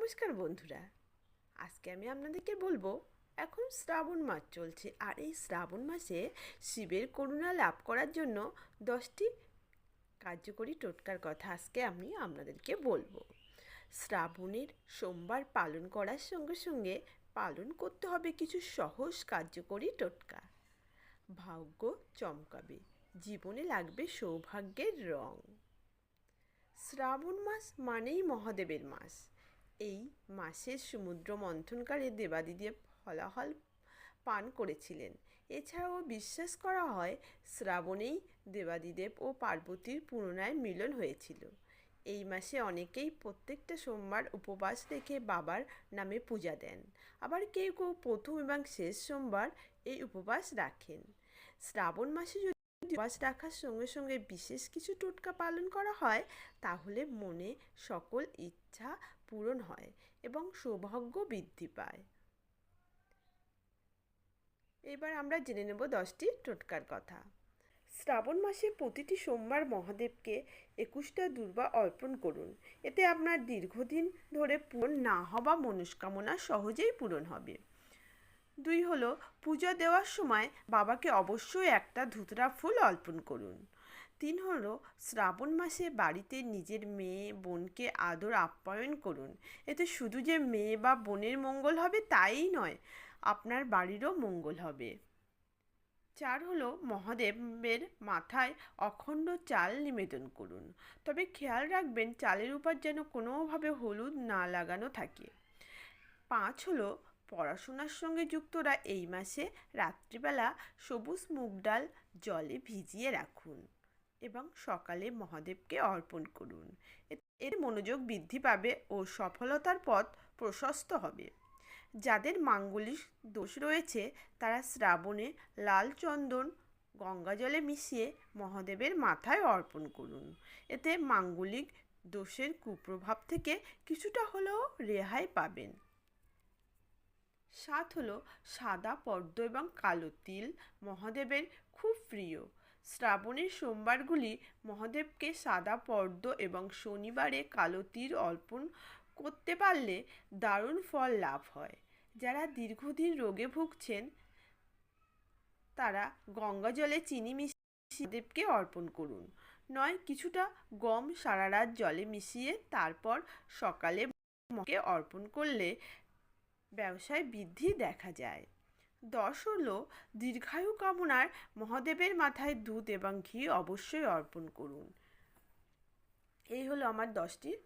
নমস্কার বন্ধুরা। আজকে আমি আপনাদেরকে বলব, এখন শ্রাবণ মাস চলছে, আর এই শ্রাবণ মাসে শিবের করুণা লাভ করার জন্য দশটি কার্যকরী টোটকার কথা আজকে আমি আপনাদেরকে বলব। শ্রাবণের সোমবার পালন করার সঙ্গে সঙ্গে পালন করতে হবে কিছু সহজ কার্যকরী টোটকা। ভাগ্য চমকাবে, জীবনে লাগবে সৌভাগ্যের রং। শ্রাবণ মাস মানেই মহাদেবের মাস এই মাসের সমুদ্র মন্থনকালে দেবাদিদেব ফলাহল পান করেছিলেন। এছাড়াও বিশ্বাস করা হয়, শ্রাবণেই দেবাদিদেব ও পার্বতীর পুনরায় মিলন হয়েছিল। এই মাসে অনেকেই প্রত্যেকটা সোমবার উপবাস রেখে বাবার নামে পূজা দেন। আবার কেউ কেউ প্রথম এবং শেষ সোমবার এই উপবাস রাখেন। শ্রাবণ মাসে উপবাস রাখার সঙ্গে সঙ্গে বিশেষ কিছু টোটকা পালন করা হয়, তাহলে মনে সকল ইচ্ছা পূরণ হয় এবং সৌভাগ্য বৃদ্ধি পায়। এবার আমরা জেনে নেব দশটি টোটকার কথা। শ্রাবণ মাসে প্রতিটি সোমবার মহাদেবকে একুশটা দুর্বা অর্পণ করুন। এতে আপনার দীর্ঘদিন ধরে পূরণ না হওয়া মনস্কামনা সহজেই পূরণ হবে। দুই হলো পূজা দেওয়ার সময় বাবাকে অবশ্যই একটা ধুতরা ফুল অর্পণ করুন। তিন হলো শ্রাবণ মাসে বাড়িতে নিজের মেয়ে, বোনকে আদর আপ্যায়ন করুন। এতে শুধু যে মেয়ে বা বোনের মঙ্গল হবে তাই নয়, আপনার বাড়িরও মঙ্গল হবে। চার হলো মহাদেবের মাথায় অখণ্ড চাল নিবেদন করুন। তবে খেয়াল রাখবেন চালের উপর যেন কোনোভাবে হলুদ না লাগানো থাকে। পাঁচ হলো পড়াশোনার সঙ্গে যুক্তরা এই মাসে রাত্রিবেলা সবুজ মুগ ডাল জলে ভিজিয়ে রাখুন এবং সকালে মহাদেবকে অর্পণ করুন। এর মনোযোগ বৃদ্ধি পাবে ও সফলতার পথ প্রশস্ত হবে। যাদের মাঙ্গলিক দোষ রয়েছে, তারা শ্রাবণে লাল চন্দন গঙ্গা জলে মিশিয়ে মহাদেবের মাথায় অর্পণ করুন। এতে মাঙ্গলিক দোষের কুপ্রভাব থেকে কিছুটা হলেও রেহাই পাবেন। সাত হলো সাদা, পদ্ম এবং কালো তিল। মহাদেবের খুব প্রিয়। শ্রাবণের সোমবারগুলি মহাদেবকে সাদা, পদ্ম এবং শনিবারে কালো তিল অর্পণ করতে পারলে দারুণ ফল লাভ হয়। যারা দীর্ঘদিন রোগে ভুগছেন, তারা গঙ্গা জলে চিনি মিশিয়ে দেবকে অর্পণ করুন। নয়, কিছুটা গম সারা রাত জলে মিশিয়ে তারপর সকালে মকে অর্পণ করলে ব্যবসায় বৃদ্ধি দেখা যায়। দশ হলো দীর্ঘায়ু কামনার মহাদেবের মাথায় দুধ এবং ঘি অবশ্যই অর্পণ করুন। এই হলো আমার দশটি